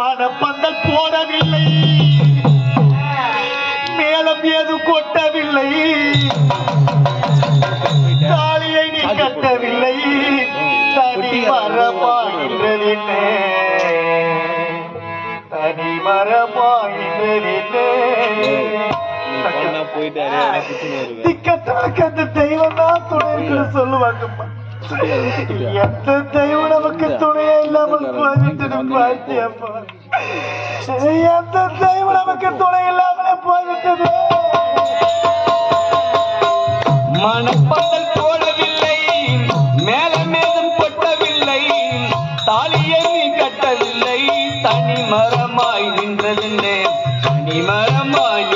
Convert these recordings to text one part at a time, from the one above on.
மனப்பந்தல் போடவில்லை. மேலம் ஏது கொட்டவில்லை. தாலியை நீ கட்டவில்லை. தனி மரமாகின்றதின்னே தனி மரமாகின்றதின்னே திக்கத்தனக்கு அந்த தெய்வம் தான் துணை இருக்குன்னு சொல்லுவாங்கம்மா நமக்கு துணையா இல்லாமல் போய்விட்டது நமக்கு துணை இல்லாமலே போய்விட்டது மனப்பந்தல் போடவில்லை மேல மேதம் கொட்டவில்லை தாலியை நீ கட்டவில்லை தனி மரமாய் நின்றதென்னே தனி மரமாய்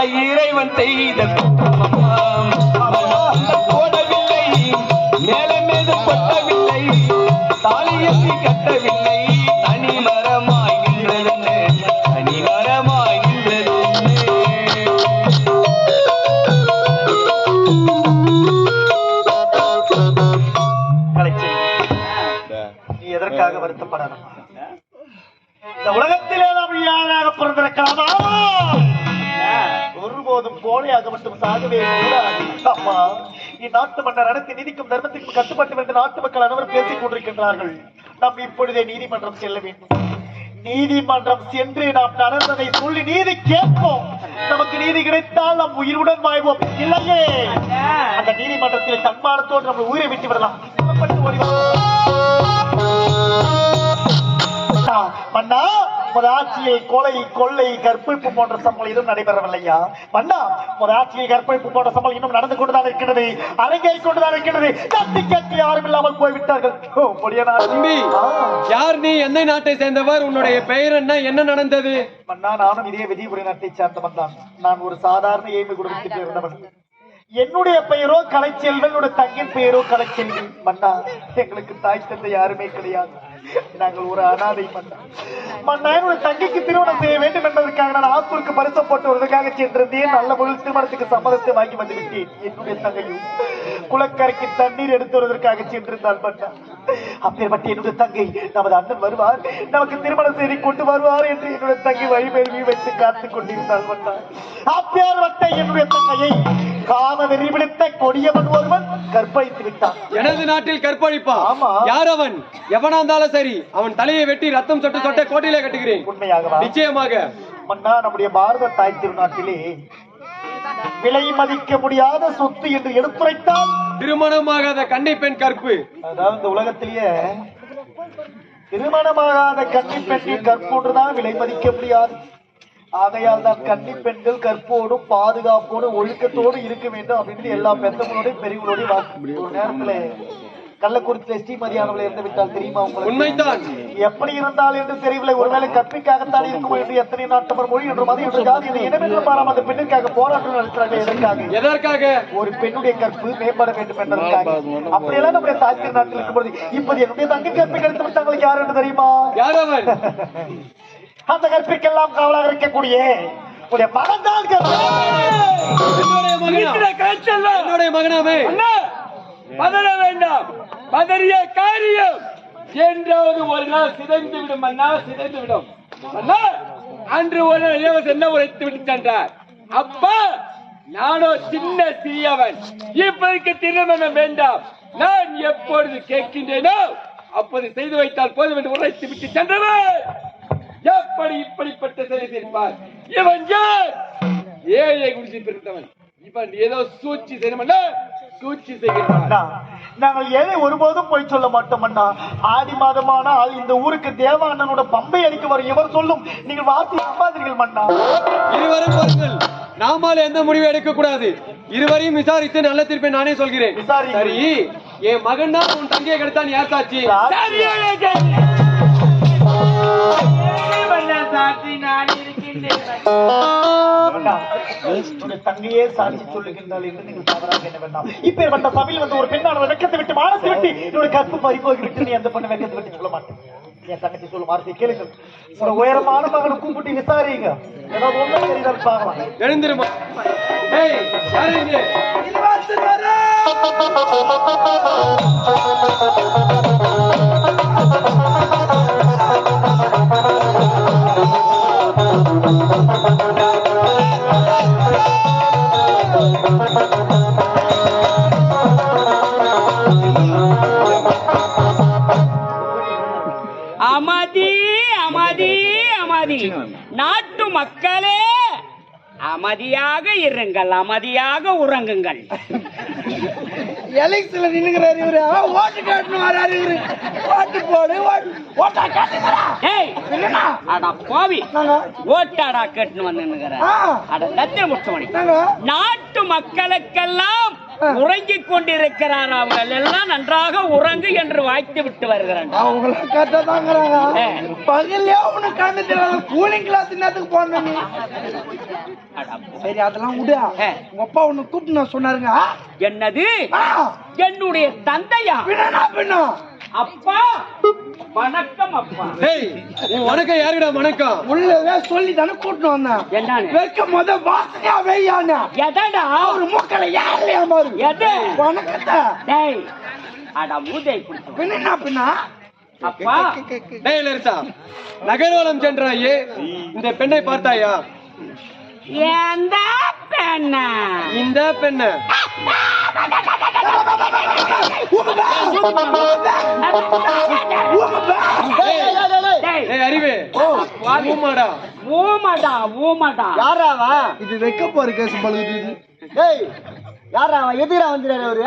அந்த இறைவன் செய்த போடவில்லை மேல மீது கொட்டவில்லை தாலியத்தை கட்டவில்லை. நாட்டு மன்னர் அனைத்து நீதிக்கும் தர்மத்திற்கும் கட்டுப்பட்டு என்று நாட்டு மக்கள் அனைவரும் பேசிக் கொண்டிருக்கின்றார்கள். நாம் இப்பொழுதே நீதிமன்றம் செல்ல வேண்டும். நீதிமன்றம் சென்று நாம் நடந்ததை சொல்லி நீதி கேட்போம். நமக்கு நீதி கிடைத்தால் நம் உயிருடன் வாழ்வோம். இல்லையே? அந்த நீதிமன்றத்தில் தன்மானத்தோடு நம்ம உயிரை விட்டு விடலாம். மன்னா உமது ஆட்சியில் கொலை கொள்ளை கற்பழிப்பு போன்ற சம்பளம் இன்னும் நடைபெறவில்லையா? மன்னா உமது ஆட்சியில் கற்பழிப்பு போன்ற சம்பளம் இன்னும் நடந்து கொண்டுதான் இருக்கிறது அரங்கேறி கொண்டுதான் இருக்கிறது. கத்தி கத்தி யாரும் இல்லாமல் போய்விட்டார்கள். தம்பி யார் நீ? எந்த நாட்டை சேர்ந்தவர்? உன்னுடைய பெயர் என்ன? என்ன நடந்தது? மன்னா நானும் இதே விதிபுரி நாட்டை சேர்ந்தவன் தான் நான் ஒரு சாதாரண ஏழ்மை குடும்பத்தில் இருந்தவன் என்னுடைய பெயரோ கலைச்செல்வன் தங்கின் பெயரோ கலைச்செல்வி. மன்னா எங்களுக்கு தாய் தந்தை யாருமே கிடையாது. நாங்கள் ஒரு அனாதை மன்னன் தங்கைக்கு திருமணம் செய்ய வேண்டும் என்பதற்காக நான் ஆத்தூருக்கு பரிசம் போட்டு வருவதற்காக சென்றிருந்தேன். நல்ல முறையில் திருமணத்துக்கு சம்மதத்தை வாங்கி வந்துவிட்டேன் என்னுடைய தங்கையும் குளக்கரைக்கு தண்ணீர் எடுத்து வருவதற்காக சென்றிருந்தால் மன்னா அப்பேற்பட்ட என்னுடைய தங்கை நமது அண்ணன் வருவார். நமக்கு திருமணம் செய்து கொண்டு வருவார் என்று என்னுடைய தங்கை வழிமேல்வி வைத்து காத்துக் கொண்டிருந்தாள் மன்னா அப்பேற்பட்ட என்னுடைய தங்கையை காம வெறி பிடித்த கொடியவன் ஒருவன் கற்பழித்து விட்டான். எனது நாட்டில் கற்பழிப்பா? ஆமா. யார் அவன்? எவனா இருந்தாலும் சரி அவன் தலையை வெட்டி ரத்தம் சொட்டு சொட்ட கோட்டையிலே கட்டுகிறேன். உண்மையாகவா? நிச்சயமாக. மன்னா நம்முடைய பாரத தாய் திருநாட்டிலே விலை மதிக்க முடியாத சொத்து என்று எடுத்துரைத்தால் திருமணமாகாத கன்னி பெண் கற்பு. அதாவது இந்த உலகத்திலேயே திருமணமாகாத கன்னி பெண்ணின் கற்போன்றுதான் விலை மதிக்க முடியாது. ஆகையால் தான் கன்னி பெண்கள் கற்போடும் பாதுகாப்போடும் ஒழுக்கத்தோடு இருக்க வேண்டும் அப்படின்னு எல்லா பெத்தவங்களோட பெரியவங்களோட வாக்கு. ஒரு நேரத்துல கள்ளக்குறிச்சியில ஸ்ரீமதியானவளை இருந்து விட்டால் தெரியுமா உங்களுக்கு? உண்மைதான். எப்படி இருந்தால் என்று தெரியவில்லை. ஒருவேளை கற்பிக்காகத்தான் இருக்குமோ என்று எத்தனை நாட்டவர் மொழி என்று மதம் என்று ஜாதி என்று இனமென்று மாறாம அந்த பெண்ணுக்காக போராட்டம் நடத்துறாங்க. எதற்காக? எதற்காக? ஒரு பெண்ணுடைய கற்பு மேம்பட வேண்டும் என்பதற்காக. அப்படியெல்லாம் நம்முடைய தாய்க்கு நாட்டில் இருக்கும்போது இப்போது என்னுடைய தங்கை கற்பை கெடுத்து விட்டாங்களுக்கு யார் என்று தெரியுமா? யார் அந்த கற்பிக்கெல்லாம் காவலாக இருக்கக்கூடிய உடைய மகன் தான் என்னுடைய மகனா? என்னுடைய மகனாமே? அண்ணா, பதற வேண்டாம். பதறிய காரியம். என்றாவது ஒரு நாள் சிதைந்து விடும் அண்ணா சிதைந்து விடும். அண்ணா அன்று ஒரு நாள் இளவரசர் என்ன உரைத்து விட்டு சென்றார்? அப்பா நானோ சின்ன சிறியவன். இப்போதைக்கு திருமணம் வேண்டாம். நான் எப்பொழுது கேட்கின்றேனோ அப்போது செய்து வைத்தால் போதும் என்று உரைத்து விட்டு சென்றவர். எப்படி இப்படிப்பட்ட செயலை செய்வார்? இவன் யார்? ஏழை குடிச்சு பிறந்தவன். இவன் ஏதோ சூழ்ச்சி செய்யணும்னா சூழ்ச்சி செய்கிறான் அண்ணா, நாங்கள் ஏழை ஒருபோதும் போய் சொல்ல மாட்டோம் அண்ணா. ஆடி மாதமானால் இந்த ஊருக்கு தேவ அண்ணனோட பம்பை அடிக்க வரும் இவர் சொல்லும். நீங்கள் வாசி நம்பாதீர்கள் மன்னா. இருவரும் பாருங்கள் நாமால் எந்த முடிவு எடுக்க கூடாது இருவரையும் விசாரித்து நல்ல தீர்ப்பை நானே சொல்கிறேன். சரி என் மகன் தான் உன் தங்கையை கெடுத்தான் யார் சாட்சி. சாட்சி நான் தங்கையே சாட்சி சொல்லுகின்றாள் என்று நீங்கள் தவறாக என்ன வேண்டாம் இப்பேற்பட்ட சபையில் வந்து ஒரு பெண்ணானவர் வெக்கத்தை விட்டு மானத்தை விட்டு என்னுடைய கற்பு பறிப்போகி விட்டு நீ அந்த பண்ண வெக்கத்தை விட்டு சொல்ல மாட்டேன். என் தங்கச்சி சொல்லும் வார்த்தை கேளுங்க. உங்களோட உயரமான மகனை கூப்பிட்டு விசாரிங்க. ஏதாவது பார்க்கலாம். எழுந்திருமா? யார் அமைதி அமைதி அமைதி. நாட்டு மக்களே அமைதியாக இருங்கள் அமைதியாக உறங்குங்கள். எலெக்ஷன்ல நின்னுக்கிறாரு இவரு. ஆ, ஓட்டு காட்டணும் வராரு இவரு. ஓட்டு போடு ஓட்டு- காட்டுங்கடா ஏய் இல்லைண்ணா அட பாவி. ஓட்டாடா கேட்டுன்னு வந்து ஆ. அட லட்ச முச்சமணி நாங்க. நாட்டு மக்களுக்கெல்லாம் உறங்கிக் கொண்டிருக்கிறார் அவர்கள். எல்லாம் நன்றாக உறங்கு என்று வாய்த்து விட்டு வருகிறாங்க அவங்கள கரெக்டா தாங்கிறாங்க ஏ. பகல்லே கண்ணு தெரியாது கூலிங் கிளாஸ் என்னத்துக்கு போன நீ? சரி அதெல்லாம் விடு. உங்க அப்பா உன்னை கூப்பிட்டு சொன்னாருங்க. என்னது? என்னுடைய தந்தையா? பின்னா பின்னா அப்பா! வணக்கம் அப்பா. உன் வணக்கம் யாருடா வணக்கம்? உள்ளவே சொல்லி தானே கூட்டிட்டு வந்தேன். என்னன்னு? வைக்கும் போத வாசனையா வெய்யானே எதடா? அவரு மூக்கல யாருலையா மாறு எது? வணக்கத்தை. டேய் அட மூதை குடுத்து பின்னா பின்னா? அப்பா! டேய் லரிசா நகர்வலம் சென்றாயே. இந்த பெண்ணை பார்த்தாயா? எந்த பெண்ண? இந்த பெண்ணை. அறிவே. ஊமாடா. ஊமடா ஊமடா. யாராவா? இது வைக்க போற கேஸ் டேய் யாராவா? எதுக்குடா வந்துறாரு அவரு?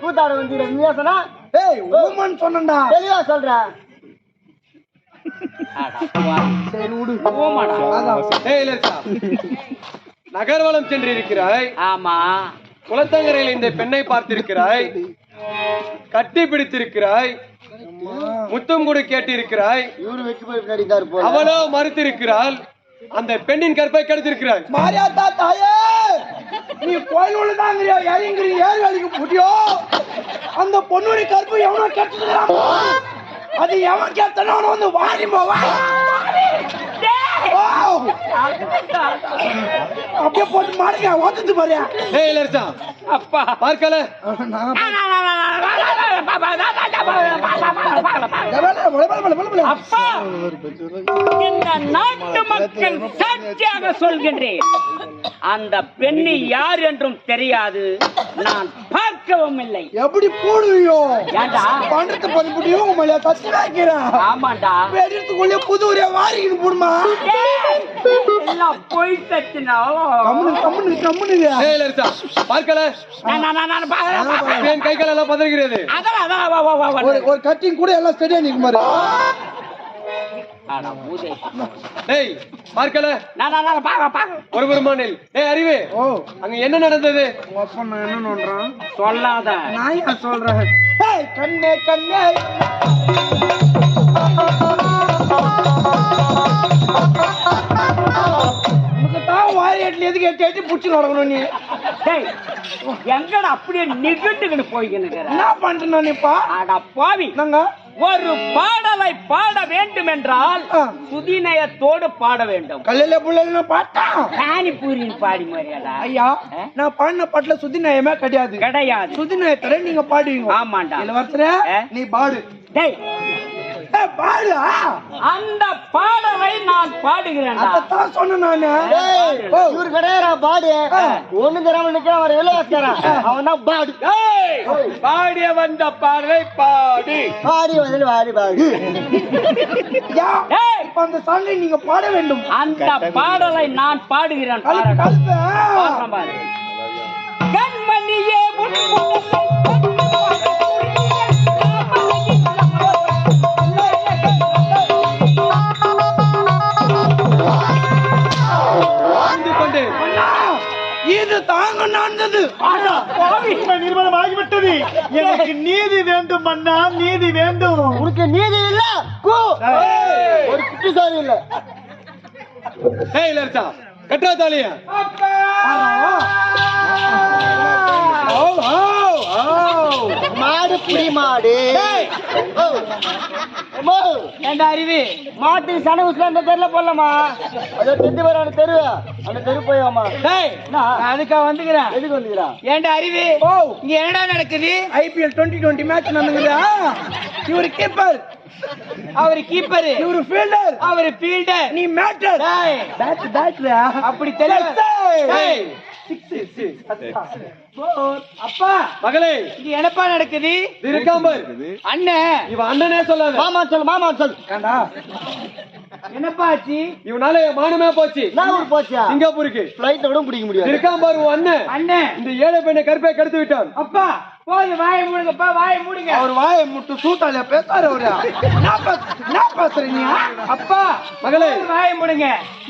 கூத்தாட வந்துறாரு நீயா சொன்னா? ஏய் ஊமன் சொன்னடா தெளிவா சொல்ற. அட பாவி. சரி விடு நகர்வலம் சென்றிருக்கிறாய். ஆமா. குளத்தங்கரையில் இந்த பெண்ணை பார்த்திருக்கிறாய். கட்டி பிடித்திருக்கிறாய். முத்தம் கூட கேட்டிருக்கிறாய். அவளோ மறுத்திருக்கிறாள். அந்த பெண்ணின் கற்பை கெடுத்திருக்கிறாய். மாரியாத்தா தாயே நீ கோயில் உள்ளதாங்கிறியா? இறங்குறீ ஏர் வேலைக்கு புட்டியோ அந்த பொண்ணுடைய கருப்பு எவனோ கெட்டுக்கிறான் அது எவன் கெட்டனோ வந்து வாடி போவா அப்படியே போட்டு மாடுங்க ஓத்துட்டு பாரியா ஏய் லரிசா அப்பா. பார்க்கல? அப்பா. இந்த நாட்டு மக்கள் சாட்சியாக சொல்கின்றேன். அந்த பெண்ணு யார் என்றும் தெரியாது. நான் பார்க்கவும் இல்லை. எப்படி போடுவியோ? ஏண்டா? பண்றது பண்ணி முடியும் உங்களை தச்சு வைக்கிறேன் ஆமாண்டா. வெடித்துக்குள்ளே புது ஊரே வாரிக்கிட்டு போடுமா? எல்லாம் பொய் சச்சுனா. கம்முனு கம்முனு கம்முனுங்க ஏய் இளவரசா பார்க்கல? நான் நான் நான் நான் பா- பா- பா- என் கை கால் எல்லாம் பதறுகிறது. அதான் அதான் வா வா வா வா ஒரு ஒரு கட்டிங் கூட எல்லாம் ஸ்டெடியா நிற்கும் பாரு. ஆனா பூஜை டேய் பார்க்கல? நான் நான் நான் பா பா பா ஒரு பெருமானில். டேய் அறிவு ஓ. அங்க என்ன நடந்தது? உங்க அப்பா நான் என்ன நோண்டுறான்? சொல்லாத. நான் ஏன் சொல்றேன்? ஏய், கண்ணே கண்ணே. எதுக்கு எட்டி எட்டி புடிச்சு நடக்கணும் நீ? டேய் எங்கடா அப்படியே நிகழ்ந்துக்கிட்டு போய்க்கின்னு என்ன பண்றேன் நான் இப்பா? அட பாவி. நாங்க ஒரு பாடலை பாட வேண்டும் என்றால். சுதிநயத்தோடு பாட வேண்டும். கல்லையில புள்ளைல பார்த்தேன். பானிபூரின்னு பாடி மாதிரியாடா ஐயா? நான் பாடின பாட்டுல சுதி நயமே கிடையாது. கிடையாது. சுதி நயத்துல நீங்க பாடுவீங்க. ஆமாண்டா. இளவரசரே? நீ பாடு. டேய். பாடு. அந்த பாடலை நான் பாடுகிறேன்டா. அதைத்தான் சொன்னேன் நானு. இவரு கிடையாரா? பாடு. ஒண்ணு தராம நிக்கிறான் அவர் இளவரசரன் அவன் தான் பாடு. பாடிய வந்த பாடலை பாடி. பாடி வந்து வாடி பாடு. இப்ப அந்த சாங்கை நீங்க பாட வேண்டும். அந்த பாடலை நான் பாடுகிறேன். கண்மணியே இது தாங்க நடந்தது. நிறுவனம் ஆகிவிட்டது எனக்கு நீதி வேண்டும் அண்ணா நீதி வேண்டும். உனக்கு நீதி இல்ல கூ. ஒரு குட்டிசாலி இல்ல. டேய் இளவரசா கட்டா தாலிய. மாடு ஓ. அம்மா, ஏண்டா அறிவி மாட்டுக்கு சன உசுல அந்த தெருல போடலாமா? அதோ தெரு வர அந்த தெரு அந்த தெரு போய் அம்மா டேய் நான் அதுக்கா வந்துக்கிறேன். எதுக்கு வந்துக்கிறா? ஏண்டா அறிவி ஓ. இங்க என்னடா நடக்குது? ஐபிஎல் டுவெண்ட்டி டுவெண்ட்டி மேட்ச் நடந்துங்குதா இவரு கீப்பர் அவரு கீப்பரு இவரு ஃபீல்டர் அவரு ஃபீல்டர் நீ மேட்டர் டேய். பேட் பேட்ரா அப்படி தெரியல. டேய். அப்பா மகளே. இங்க என்னப்பா நடக்குது? இது இருக்காம்பர் அண்ணன் இவன் அண்ணனே சொல்லாத மாமா சொல்லு மாமா சொல்லு கண்டா என்னப்பா ஆச்சு? இவனால என் மானமே போச்சு. நான் ஊர் போச்சியா சிங்கப்பூருக்கு. கூட பிடிக்க முடியாது. இருக்காம்பார் உன் அண்ணன் அண்ணன் இந்த ஏழை பெண்ணை கருப்பை கெடுத்து விட்டான். அப்பா போது வாயை மூடுங்கப்பா வாயை மூடுங்க. அவர் வாயை முட்டு சூட்டால பேசாரு அவரு. என்ன பேசுறீங்க அப்பா மகளே. வாயை மூடுங்க.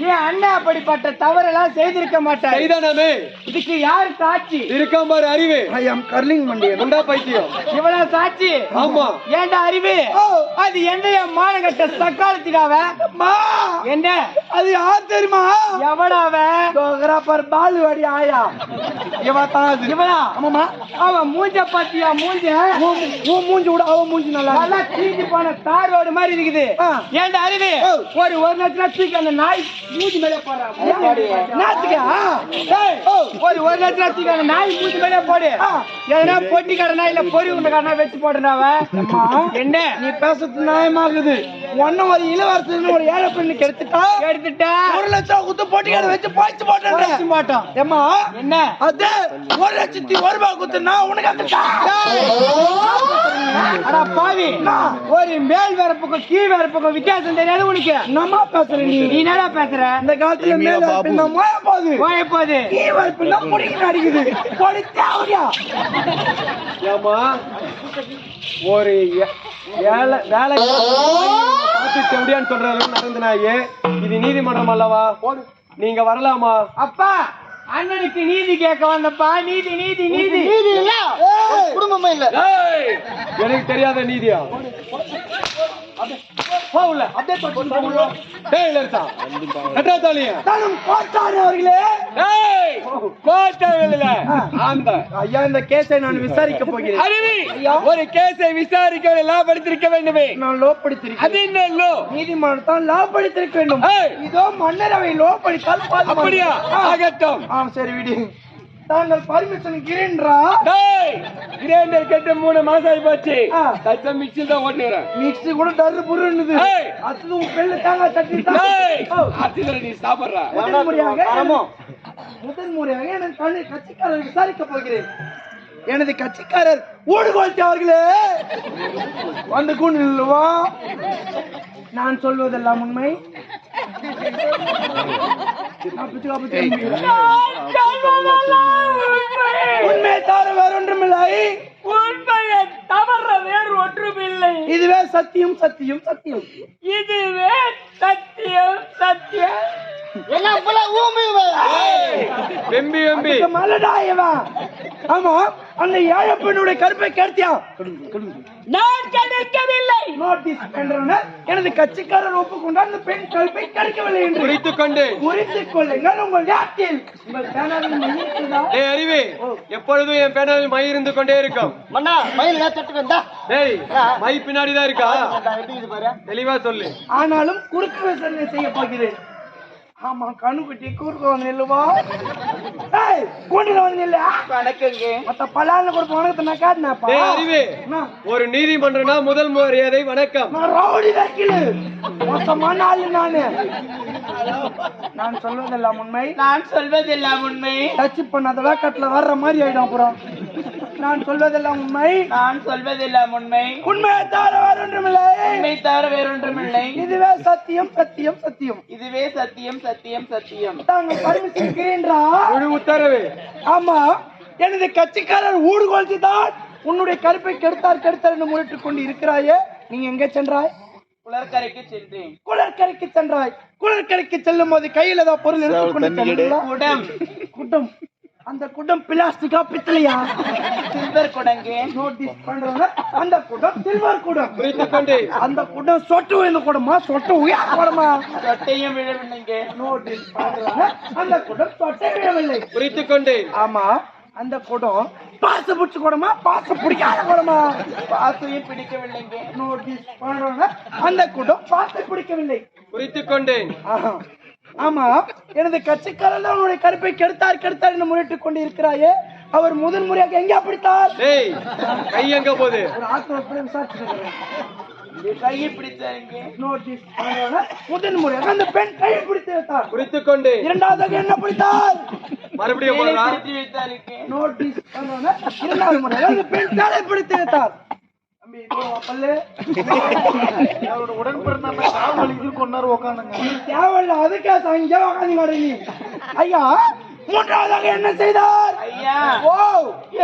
என் அண்ணன் அப்படிப்பட்ட தவறெல்லாம் செய்திருக்க மாட்டார் செய்தானாமே இதுக்கு யாரு சாட்சி இருக்காம்பார் அறிவு. ஐ ஆம் கர்லிங் மண்டி குண்டா பைத்தியம். இவ்வளவு சாட்சி. ஆமா. ஏண்டா அறிவு? ஓ. அது எந்த என் மானகட்ட சக்காலத்துக்காவ மா. என்ன? அது யார் தெரியுமா? எவடாவ ஜோகிராபர் பாலு அடி ஆயா. இவ தான் இவனா ஆமாமா அவன் மூஞ்ச பாத்தியா மூஞ்ச? உன் மூஞ்சி விட அவ மூஞ்சி நல்லா. நல்லா தீஞ்சு போன தார் ரோடு மாதிரி இருக்குது. ஆ. ஏண்டா அறிவு. ஒரு ஒரு நேரத்துல தூக்கி அந்த நாய் மூஞ்சி மேலே? டேய், ஒரு ஒரு நேரத்துல தூக்கி அந்த நாய் மேலே போடு. எதனா பொட்டி கடனா இல்ல பொறி உண்ட கடனா வச்சு போடுறாவ அம்மா, என்ன? நீ பேசுறது நியாயமாகுது. ஒன்னும் ஒரு இளவரசன் ஒரு ஏழை பெண்ணுக்கு எடுத்துட்டா எடுத்துட்டா? ஒரு லட்சம் குத்து போட்டி கடை வச்சு பாய்ச்சி போட்டேன் மாட்டோம். ஏம்மா? என்ன? அது ஒரு லட்சத்தி ஒரு ரூபாய் குத்துனா உனக்கு அந்த அடா பாவி. ஒரு மேல் வரப்புக்கும் கீழ் வரப்புக்கும் வித்தியாசம் தெரியாது உனக்கு. என்னம்மா பேசுற நீ? நீ என்னடா பேசுற? இந்த காலத்துல மேல போகுது? போய போது நீ வரப்புனா முடிக்க அடிக்குது? பொடி தேவையா ஏமா ஒரு வேலை பார்த்து எப்படியான்னு சொல்ற அளவுக்கு நடந்த நாயே இது நீதிமன்றம் அல்லவா? நீங்க வரலாமா? அப்பா அண்ணனுக்கு நீதி கேட்க வந்தப்பா. நீதி நீதி நீதி. நீதி இல்ல? குடும்பமே இல்ல? ஏய், எனக்கு தெரியாத நீதியா? போகல. அப்படியே தொட்டு போகுது. டேய் இளவரசா கட்டா தாலிய தனம் கோட்டார் அவர்களே. ஏய், கோட்டைகளில அந்த ஐயா இந்த கேஸை நான் விசாரிக்க போகிறேன். அறிவி ஒரு கேஸை விசாரிக்க எல்லாம் படித்திருக்க வேண்டுமே. நான் லோ படித்திருக்கேன் அது என்ன லோ? நீதிமன்றத்தான் லோ படித்திருக்க வேண்டும். இதோ மன்னரவை லோ படித்தால். அப்படியா. ஆகட்டும் ஆ சரி விடு. தாங்கள் பர்மிஷன் கிரேன்றா டேய், கிரைண்டர் கட்டு மூணு மாசம் ஆகி போச்சு ஆ. தச்ச மிக்சி தான் ஓட்டுறேன். மிக்ஸி கூட டர்ரு புருன்னுது. ஏய். அது உன் பெல்லு தேங்காய் தட்டி அதுல நீ சாப்பிடுற. முதல் முறையாக? முதல் முறையாக எனக்கு கண்ணு கட்சிக்காரர் விசாரிக்க போகிறேன். எனது கட்சிக்காரர் ஊடுகோல்த்தி அவர்களே! வந்து கொண்டு நில்லுவா நான் சொல்வதெல்லாம் உண்மை. உண்மை தவிர வேற ஒன்றுமில்லை உண்மையை தவற வேறு ஒன்றுமில்லை இதுவே சத்தியம் சத்தியம். சத்தியம் இதுவே சத்தியம் சத்தியம் வெம்பி வெம்பி. இதுக்கு மேலடா இவன். ஆமா அந்த ஏழை பெண்ணுடைய கருப்பை கேட்டியா? நான் கிடைக்கவில்லை நோட்டீஸ் பண்றவன எனது கட்சிக்காரர் ஒப்புக்கொண்டார் அந்த பெண் கருப்பை கிடைக்கவில்லை என்று. குறித்து கொண்டு. குறித்துக் கொள்ளுங்கள் உங்கள் நாட்டில் உங்கள் பேனாவில் மை இருக்குதா? டேய் அறிவே எப்பொழுதும் என் பேனாவில் மை இருந்து கொண்டே இருக்கும். மண்ணா மயில் ஏத்துட்டு வந்தா டேய் மை பின்னாடி தான் இருக்கா? எப்படி இது பாரு? தெளிவா சொல்லு. ஆனாலும் குறுக்கு விசாரணை செய்ய போகிறேன். ஆமா கண்ணுக்குட்டி குறுக்க வந்து நில்லுவா. ஏய் கூண்டில வந்து நில்லு. வணக்கங்க. மத்த பலான கொடுப்ப வணக்கத்தை நான் காட்டினப்பா அறிவே ஒரு நீதிமன்றம்னா முதல் மரியாதை வணக்கம். நான் ரவுடி வக்கீலு. மொத்தமான ஆளு நானு. நான் சொல்வதெல்லாம் உண்மை. நான் சொல்வதெல்லாம் உண்மை. டச் பண்ணாத வேக்கட்ல வர்ற மாதிரி ஆயிடும் அப்புறம். நான் சொல்வதெல்லாம் உண்மை. நான் சொல்வதெல்லாம் உண்மை. உண்மையை தவிர வேற ஒன்றுமில்லை உண்மை தவிர வேறொன்றுமில்லை. இதுவே சத்தியம் சத்தியம் சத்தியம். இதுவே சத்தியம் சத்தியம் சத்தியம். தாங்கள் பர்மிஷன் கிரீன்றா முழு உத்தரவு. ஆமா. எனது கட்சிக்காரர் ஊடுகோல்த்தி தான் உன்னுடைய கருப்பை கெடுத்தார் கெடுத்தார் என்று முறையிட்டுக் கொண்டு இருக்கிறாயே நீங்க எங்கே சென்றாய்? குளர்கரைக்கு சென்றேன். குளர்கரைக்கு சென்றாய். குளர்கரைக்கு செல்லும் போது கையில ஏதாவது பொருள் சென்றீர்களா? குடம். குடம். அந்த குடம் பிளாஸ்டிக்கா பித்தளையா? சில்வர் குடங்க. நோட்டீஸ் பண்றவங்க அந்த குடம் சில்வர் குடம். அந்த குடம் சொட்டு உயர்ந்த குடமா? சொட்டு உயர் குடமா? சொட்டையும் விழவில்லைங்க. நோட்டீஸ் பண்றவங்க அந்த குடம் சொட்டை விடவில்லை குறித்து கொண்டு. ஆமா அந்த குடம் பாச பிடிச்ச குடமா? பாச பிடிக்காத குடமா? பாசையும் பிடிக்கவில்லைங்க. நோட்டீஸ் பண்றவங்க அந்த குடம் பாச பிடிக்கவில்லை. கொண்டேன் ஆஹா. ஆமா எனது கட்சிக்காரர் தான் உன்னுடைய கருப்பை கெடுத்தார் கெடுத்தார் என்று முறையிட்டுக் கொண்டு இருக்கிறாயே அவர் முதன் முறையாக எங்கே பிடித்தார் டேய் கை எங்க போகுது? முதன் முறையாக அந்த பெண் கையை பிடித்து வைத்தார். குறித்து கொண்டு இரண்டாவதாக என்ன பிடித்தார்? மறுபடியும் நோட்டீஸ் இரண்டாவது முறையாக அந்த பெண் தலை பிடித்து வைத்தார். தம்பி பல்லு அவரோட உடன் பிறந்த காவல் இது கொண்டாரு உக்காந்துங்க. தேவையில்ல அதுக்கே நீ. ஐயா மூன்றாவதாக என்ன செய்தார்? ஐயா ஓ.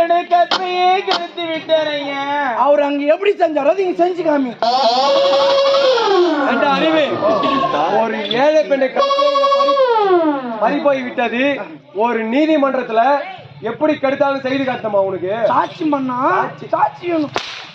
எனக்கு கற்பையே கெடுத்து விட்டார் ஐயா. அவர் அங்க எப்படி செஞ்சாரோ நீங்க செஞ்சு காமி. அந்த அறிவு ஒரு ஏழை பெண்ணை போய் விட்டது. ஒரு நீதிமன்றத்துல எப்படி கெடுத்தாலும் செய்து காட்டணுமா உனக்கு? சாட்சி பண்ணா சாட்சி.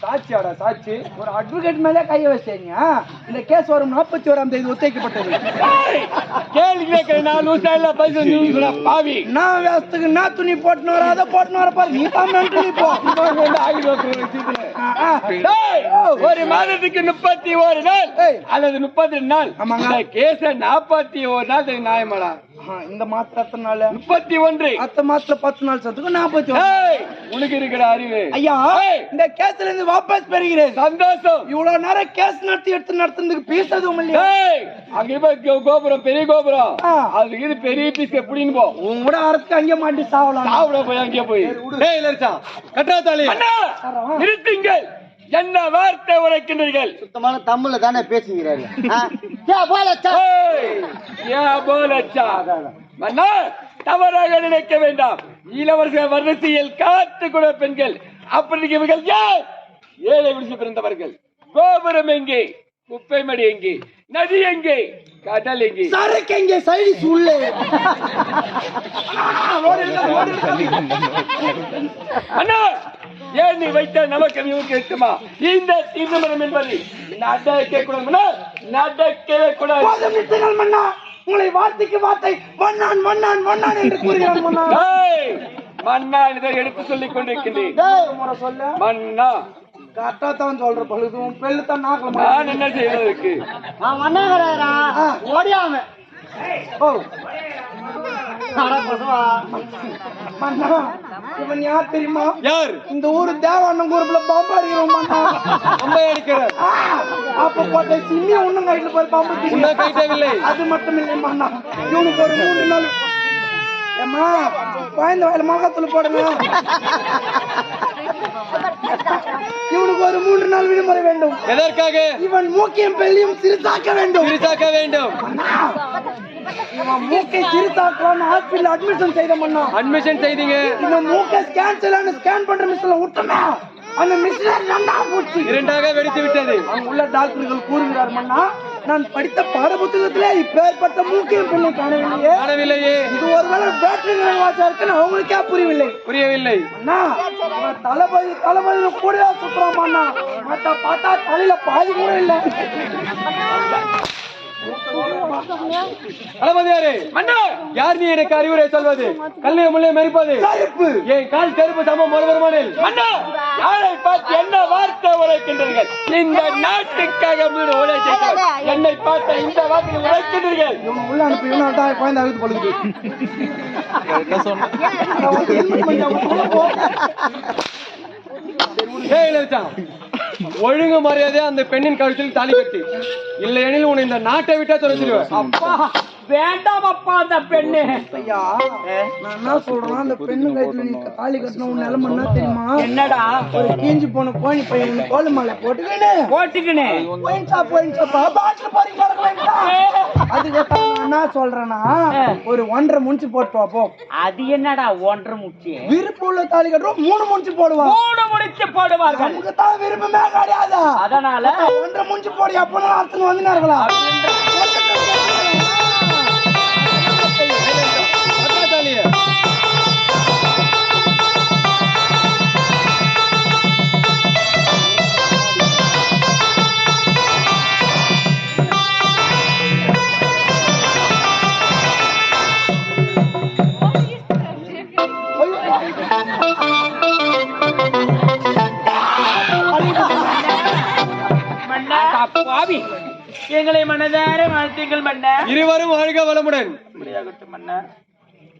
சாட்சியாடா சாட்சி. ஒரு அட்வொகேட் மேல கைய வச்சீங்க இந்த கேஸ் வரும் நாற்பத்தி ஓராம் தேதி ஒத்திவைக்கப்பட்டது. கேள்வி கேட்கிற நான் லூசா இல்ல பைசா பாவி. நான் வேஸ்துக்கு நான் துணி போட்டுன்னு வர அதை போட்டுன்னு வர பாரு. நீ தான். டேய், ஒரு மாதத்துக்கு முப்பத்தி ஒரு நாள். அல்லது முப்பத்தி ரெண்டு நாள். ஆமாங்க. கேஸ நாற்பத்தி ஒரு நாள் நியாயமாடா. இந்த மாத்திர எத்தனை நாள்? முப்பத்தி ஒன்று. அத்த மாத்திர பத்து நாள் சத்துக்கு நாற்பத்தி உனக்கு இருக்கிற அறிவு. ஐயா. இந்த கேஸ்ல இருந்து வாபஸ் பெறுகிறேன். சந்தோஷம். இவ்வளவு நேரம் கேஸ் நடத்தி எடுத்து நடத்துறதுக்கு பீஸ் எதுவும் இல்லையா அங்க கோபுரம் பெரிய கோபுரம். அதுக்கு இது பெரிய பீஸ் எப்படின்னு போ. உன் கூட அறுத்து அங்கே மாட்டி சாவலாம். சாப்பிட போய் அங்கே போய். டேய் லரிசா கட்டா தாலி அண்ணா நிறுத்துங்கள். என்ன வார்த்தை உரைக்கின்றீர்கள்? சுத்தமான தமிழ்ல தானே பேசுகிறாரு போலச்சா ஏய், ஏன் போலச்சா? மன்னா, தவறாக நினைக்க வேண்டாம். இளவரச வரிசையில் காத்து கூட பெண்கள். அப்படி இவர்கள் யார்? ஏழை விடுச்சு பிறந்தவர்கள். கோபுரம் எங்கே? குப்பை மடி எங்கே? நதி எங்கே? கடல் எங்கே? சரக்கு எங்க? சைடிஸ் உள்ளே. அண்ணா ஏன் நீ வைத்த நமக்கு இவருக்கு இருக்குமா இந்த தீர்மானம் என்பது நடக்க கூடாது நடக்கவே கூடாது. மன்னா. உங்களை வார்த்தைக்கு வார்த்தை மன்னான் மன்னான் மன்னான் என்று கூறுகிறான் மன்னா. மன்னா இதை எடுத்து சொல்லிக் சொல்ல. மன்னா கரெக்டா தான் சொல்ற பழுது உன் பெல்லு தான் நாக்கல நான் என்ன செய்வதற்கு அவன் மண்ணாகிறாரா ஓடியாம. ஓ. இவன் யார் தெரியுமா? யார்? இந்த ஊரு தேவாண்ணன் குரூப்ல பாம்பு அடிக்கிறோம் அடிக்கிறார். ஆ, அப்ப போட்ட சிம்மி ஒண்ணும் கையில போய் பாம்பு கைட்டவில்லை அது மட்டும் இல்லை மன்னா. இவனுக்கு ஒரு மூணு நாள் ஏம்மா குழந்தை வாயில மிளகாத்தூள் போடுங்க இவனுக்கு ஒரு மூன்று நாள் விடுமுறை வேண்டும். எதற்காக? இவன் மூக்கையும் பெல்லையும் சிறுதாக்க வேண்டும். சிறிதாக்க வேண்டும். இவன் மூக்கை ஹாஸ்பிட்டல் அட்மிஷன் செய்த மண்ணா. அட்மிஷன் செய்தீங்க. இவன் மூக்கை ஸ்கேன் செய்யலாம்னு ஸ்கேன் பண்ற மிஷின்ல விட்டோமே அந்த மிஷின்ல ரெண்டா போச்சு. இரண்டாக வெடித்து விட்டது. அங்க உள்ள டாக்டர்கள் கூறுகிறார் நான் படித்த பாட புத்தகத்திலே இப்பேற்பட்ட மூக்கையும் பெண்ணை காணவில்லையே. காணவில்லையே. இது ஒருவேளை பேட்டரி வாசா இருக்குன்னு அவங்களுக்கே புரியவில்லை. புரியவில்லை. அண்ணா தளபதி தளபதி கூட சுத்துறான் அண்ணா பார்த்தா தலையில பாதி கூட இல்ல. மன்னா யார் நீ எனக்கு அறிவுரை சொல்வது? கல்லைய முல்லை மறிப்பது என் கால் செருப்பு சமம் ஒருவருமானில் மன்னா யாரை பார்த்து என்ன வார்த்தை உரைக்கின்றீர்கள்? இந்த நாட்டுக்காக உழைத்தீர்கள். என்னை பார்த்த இந்த வார்த்தை உழைக்கின்றீர்கள் உள்ள அனுப்பி இவன் தான் குழந்தை அழுது பழுகுது ஏய் இளவரசன், ஒழுங்கு மரியாதையா அந்த பெண்ணின் கழுத்தில் தாலி கட்டி. இல்லையெனில் உன்னை இந்த நாட்டை விட்டா தொலைச்சிருவேன் அப்பா! வேண்டாம் அப்பா அந்த பெண்ணு. ஐயா நான் என்ன சொல்றேன்னா அந்த பெண்ணு கைத்துல நீ தாலி கட்டின உன் நிலைமை என்ன தெரியுமா? என்னடா? ஒரு கீஞ்சி போன கோழி பையன் கோழி மாலை போட்டுக்கின்னு. போட்டுக்கினே போயிடுச்சா போயிடுச்சா பாட்டில் பாரி பறக்க வேண்டாம் அதுக்கு நான் என்ன சொல்றேன்னா ஒரு ஒன்றரை முடிச்சு போட்டு வா போ. அது என்னடா ஒன்றரை முச்சி? விருப்பம் உள்ள தாலி கட்டுறோம் மூணு முடிச்சு போடுவான் மூணு முடிச்சு போடுவார்கள் நமக்கு தான் விருப்பமே கிடையாது? அதனால ஒன்றரை முடிச்சு போடு எப்போ அர்த்தம் வந்து அக்கா தாலியை மன்னா பாவி. எங்களை மனதார வாழ்த்துங்கள் மன்னா. இருவரும் வாழ்க வளமுடன். மன்னா.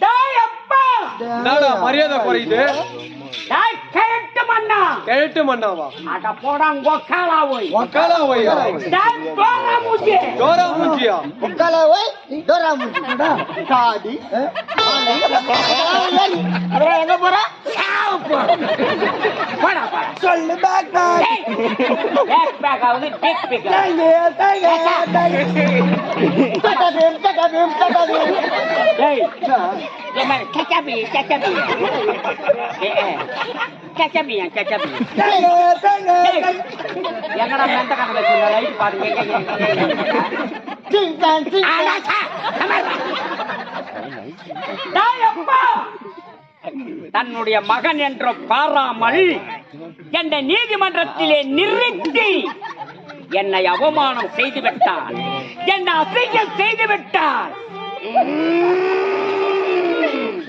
டாய் அப்பா! நாடா மரியாதை குறையுது? டாய் கரெக்ட் மன்னா. கிழட்டு மன்னாவா? அட போடா கொக்காலா போய் வக்காலா வையா டாய் போடா முஜே ஜோரா மூஞ்சியா? அப்புறம் எங்க போற சாவு போ. போடா போடா. சொல்லு பேக் பேக் பேக் பேக் ஆகுது பிக் பிக் தேங்க் தேங்க் ஏய் என்ன கச்சபி கச்சபி ஏ கச்சபி கச்சபி எங்கடா மெந்த கதை வச்சிருந்த லைட் பாருங்க தன்னுடைய மகன் என்று பாராமல் என்னை நீதிமன்றத்திலே நிறுத்தி என்னை அவமானம் செய்து விட்டார் என்னை அசிங்கம் செய்து விட்டார்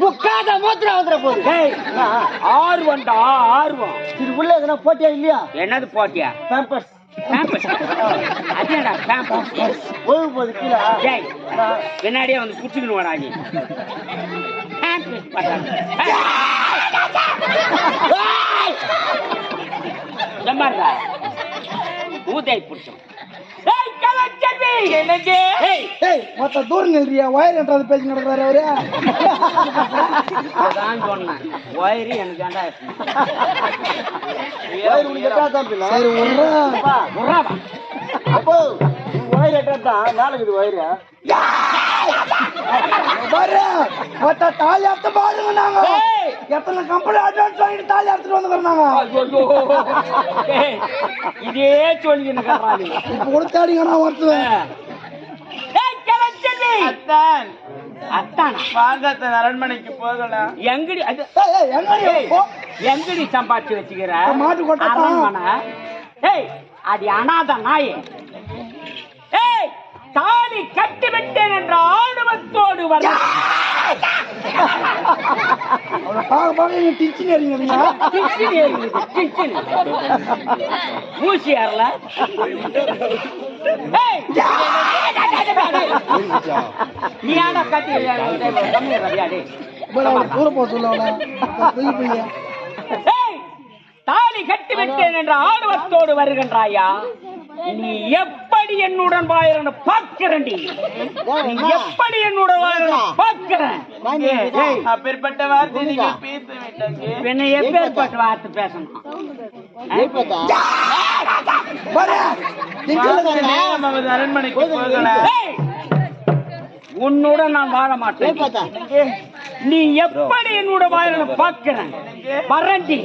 உட்காத மூத்திர வந்துட போகுது ஆர்வம்டா ஆர்வம் இது உள்ள எதுனா போட்டியா இல்லையா என்னது போட்டியா பேம்பர்ஸ் பின்னாடியே வந்து புடிச்சுக்கணும் நீ பேம்பஸ் பார்த்தா எம்மாடா ஊதை புடிச்சோம் மொத்த தூரம் நில்றியா? வயர் என்றது பேசி நடக்கிறாரு அவரு. அதான் சொன்னேன். எனக்கு சரி அப்போ வயிறு எட்டா நாளைக்கு வயிறு பாரு மொத்த தாலி அர்த்த பாருங்க நாங்க. எத்தனை கம்பெனி அட்வான்ஸ் வாங்கிட்டு தாலி அறுத்துட்டு ஐயோ. ஏய், இதே சொல்லி இப்ப கூட தேடிங்க நான் வருத்துவேன் அத்தான். அத்தான்? பாங்கத்த அரண்மனைக்கு போகலாம் எங்கடி அது. எங்கடி? சம்பாதிச்சு வச்சுக்கிற? மாட்டு கொட்டை. அரண்மனை. ஏய் அது அனாத நாய். ஏய் தாலி கட்டி விட்டேன் என்ற ஆணவத்தோடு வர அவனை பார்க்க பார்க்க நீங்க டிச்சு நேரிங்க கிச்சன் ஏறிடுது, கிச்சன். மூசி ஏறல ஏய், நீ தூர போக சொல்ல தாலி கட்டி விட்டேன் என்ற ஆணவத்தோடு வருகின்றாயா? நீ எப்படி என்னுடன் வாயிரன்னு பார்க்கிறண்டி நீ எப்படி என்னுடன் வாயிரன்னு பார்க்க பாக்குறேன் ஏய், அப்பேற்பட்ட வார்த்தை நீங்கள் பேச வேண்டாங்க பின்ன எப்பேற்பட்ட வார்த்தை பேசணும்? அரண்மனைக்கு உன்னுடன் நான் வாழ மாட்டேன். நீ எப்படி என்னோட வாழ பாக்குறேன் பரண்டி.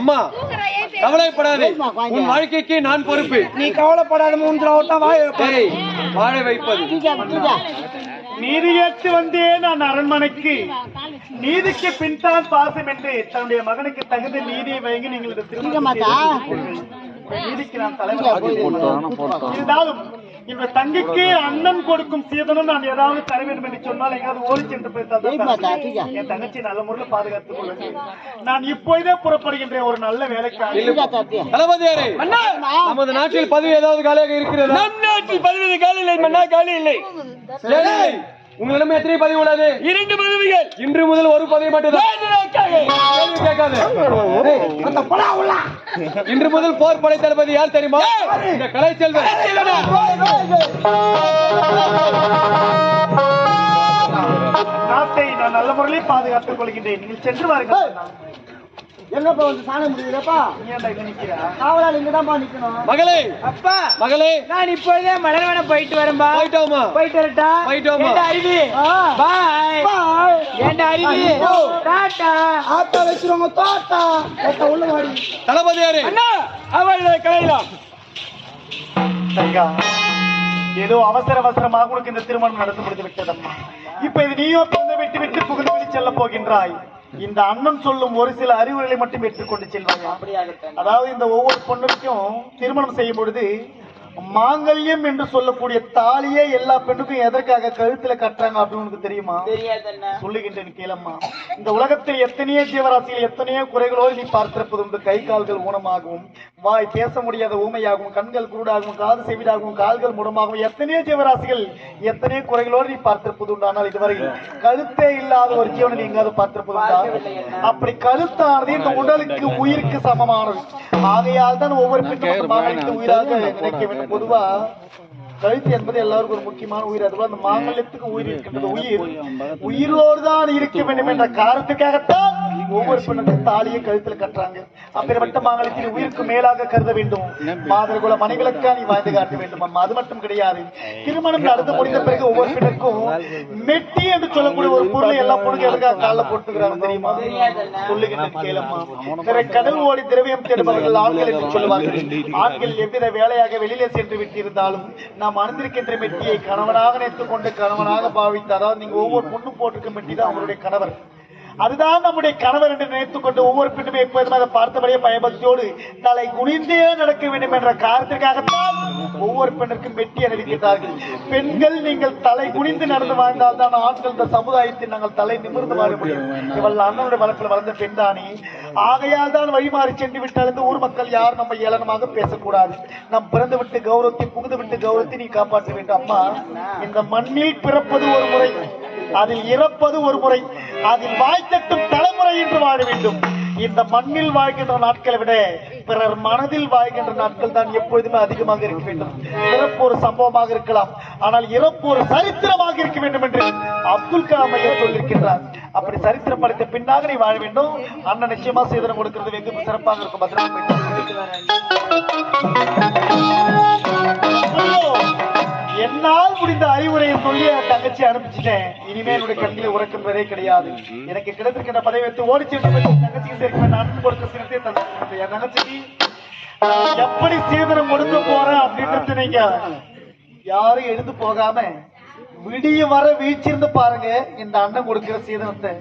அம்மா கவலைப்படாதே. உன் வாழ்க்கைக்கு நான் பொறுப்பு. நீ கவலைப்படாத மூன்று வாழ வைப்பது. நீதி கேட்டு வந்தேன் நான் அரண்மனைக்கு. நீதிக்கு பின்தான் பாசம் என்று தன்னுடைய மகனுக்கு தகுந்த நீதியை வழங்கி நீங்கள் இந்த திருமணம் செய்து கொள்ளுங்கள். இந்த நீதிக்கு நான் தலைவர் இருந்தாலும் இந்த தங்கைக்கு அண்ணன் கொடுக்கும் சீதனம் நான் ஏதாவது தர வேண்டும் என்று சொன்னால் எங்காவது ஓடி சென்று போய்த்தால் என் தங்கச்சி நல்ல முறையில் பாதுகாத்துக் கொள்ளுங்கள் நான் இப்பொழுதே புறப்படுகின்றேன் ஒரு நல்ல வேலைக்காக தளபதியாரே நமது நாட்டில் பதவி ஏதாவது காலியாக இருக்கிறதா? நம் நாட்டில் பதினஞ்சு காலி இல்லை மன்னா காலி இல்லை. உங்களிடம் எத்தனை பதவி உள்ளது? இரண்டு பதவிகள். இன்று முதல் ஒரு பதவி மட்டும்தான். இன்று முதல் போர் படை தளபதி யார் தெரியுமா? இந்த கலை செல்வன் நாட்டை நான் நல்ல முறையில் பாதுகாத்துக் கொள்கின்றேன். நீங்கள் சென்று வாருங்கள். எங்கப்பா வந்து சாணம் நிக்கிறா காவலாளி இங்கதான்ப்பா நிக்கணும். மகளே! அப்பா! மகளே! நான் இப்பொழுதே மலர்வனம் போயிட்டு வரேன்பா. போயிட்டோமா? போயிட்டு வரட்டா? போயிட்டோமா. அருவி. பாய். ஏண்டா அருவி. டாட்டா. ஆத்தா வச்சிருவாங்க தோட்டா ஏத்தா உள்ள வாடி. தளபதியாரே அண்ணா அவர்களை கலையலாம். தங்கா ஏதோ அவசர அவசரமாக உனக்கு இந்த திருமணம் நடந்து முடிந்து விட்டதம்மா. இப்ப இது நீயோ பிறந்து விட்டு விட்டு புகுந்து செல்ல போகின்றாய். இந்த அண்ணன் சொல்லும் ஒரு சில அறிவுரைகளை மட்டும் ஏற்றுக்கொண்டு செல்வாயா? அதாவது இந்த ஒவ்வொரு பொண்ணுக்கும் திருமணம் செய்யும் பொழுது மாங்கல்யம் என்று சொல்லக்கூடிய தாலியே எல்லா பெண்ணுக்கும் எதற்காக கழுத்துல கட்டுறாங்க அப்படின்னு உனக்கு தெரியுமா? சொல்லுகின்றேன் கேளம்மா. இந்த உலகத்தில் எத்தனையோ ஜீவராசிகள் எத்தனையோ குறைகளோடு நீ பார்த்திருப்பது உண்டு. கை கால்கள் ஊனமாகவும் வாய் பேச முடியாத ஊமையாகவும் கண்கள் குருடாகவும் காது செவிடாகவும் கால்கள் முடமாகவும் எத்தனையோ ஜீவராசிகள் எத்தனையோ குறைகளோடு நீ பார்த்திருப்பது உண்டு. ஆனால் இதுவரையில் கழுத்தே இல்லாத ஒரு ஜீவனை நீ எங்காவது பார்த்திருப்பது உண்டா? அப்படி கழுத்தானது இந்த உடலுக்கு உயிருக்கு சமமானது. ஆகையால் தான் ஒவ்வொரு பெண்ணும் உயிராக நினைக்க வேண்டும். பொதுவா கழுத்து என்பது எல்லாருக்கும் ஒரு முக்கியமான உயிர். அதுபோல அந்த மாங்கல்யத்துக்கு உயிர் இருக்கின்றது உயிர். உயிரோடு தான் இருக்க வேண்டும் என்ற காரணத்துக்காகத்தான் ஒவ்வொரு பெண்ணுக்கும் தாலியை கழுத்துல கட்டுறாங்க. அப்பேற்பட்ட மாங்கல்யத்தில் உயிருக்கு மேலாக கருத வேண்டும். மாதர்குல மனைவிலக்கா நீ வாழ்ந்து காட்ட வேண்டும் அம்மா. அது மட்டும் கிடையாது. திருமணம் நடந்து முடிந்த பிறகு ஒவ்வொரு பெண்ணுக்கும் மெட்டி என்று சொல்லக்கூடிய ஒரு பொருளை எல்லா எதுக்காக காலில் போட்டுக்கிறாங்க தெரியுமா? சொல்லுகின்றேன் கேளம்மா. பிற கடல் ஓடி திரவியம் தேடுபவர்கள் ஆண்கள் என்று சொல்லுவார்கள். ஆண்கள் எவ்வித வேலையாக வெளியிலே சென்று விட்டிருந்தாலும் நாம் அணிந்திருக்கின்ற மெட்டியை கணவனாக நினைத்துக் கொண்டு கணவனாக பாவித்து அதாவது நீங்க ஒவ்வொரு பொண்ணும் போட்டிருக்க மெட்டி தான் அவருடைய கணவர். அதுதான் நம்முடைய கணவர் என்று நினைத்துக் கொண்டு ஒவ்வொரு பெண்ணுமே எப்போதும் அதை பார்த்தபடியே பயபக்தியோடு தலை குனிந்தே நடக்க வேண்டும் என்ற காரணத்திற்காகத்தான் ஒவ்வொரு பெண்ணிற்கும் வெட்டி அறிவிக்கிறார்கள் பெண்கள் நீங்கள் தலை குனிந்து நடந்து வாழ்ந்தால் தான் ஆண்கள் இந்த சமுதாயத்தில் நாங்கள் தலை நிமிர்ந்து வாழ முடியும். இவள் அண்ணனுடைய வளர்ப்பில் வளர்ந்த பெண்தானே. ஆகையால் தான் வழிமாறி சென்று விட்டால் இந்த ஊர் மக்கள் யாரும் நம்ம ஏளனமாக பேசக்கூடாது. நம் பிறந்து விட்டு கௌரவத்தை புகுந்து விட்டு கௌரவத்தை நீ காப்பாற்ற வேண்டும். அம்மா இந்த மண்ணில் பிறப்பது ஒரு முறை. அதில் இறப்பது ஒரு முறை அதில் வாய்த்தட்டும் தலைமுறை என்று வாழ வேண்டும். இந்த மண்ணில் வாழ்கின்ற நாட்களை விட பிறர் மனதில் வாழ்கின்ற நாட்கள் தான் எப்பொழுதுமே அதிகமாக இருக்க வேண்டும். பிறப்பு ஒரு சம்பவமாக இருக்கலாம் ஆனால் இறப்பு ஒரு சரித்திரமாக இருக்க வேண்டும் என்று அப்துல் கலாம் ஐயா சொல்லியிருக்கின்றார். அப்படி சரித்திரம் படைத்த பின்னாக நீ வாழ வேண்டும். அண்ணன் நிச்சயமா சீதனம் கொடுக்கிறது வெகு சிறப்பாக இருக்கும். பத்திரமா என்னால் முடிந்த அறிவுரையை சொல்லி தங்கச்சி அனுப்பிச்சிட்டேன். இனிமே என்னுடைய கண்ணில் உறக்கின்றதே கிடையாது. எனக்கு கிடைத்திருக்கின்ற பதவி வைத்து ஓடி சென்று தங்கச்சிக்கு சேர்க்க நான் கொடுத்த சிறத்தை தந்து என் தங்கச்சிக்கு எப்படி சீதனம் கொடுக்க போறேன் அப்படின்றது நீங்க யாரும் எழுந்து போகாம விடிய வர வீழ்ச்சிருந்து பாருங்க. இந்த அண்ணன் கொடுக்கிற சீதனத்தை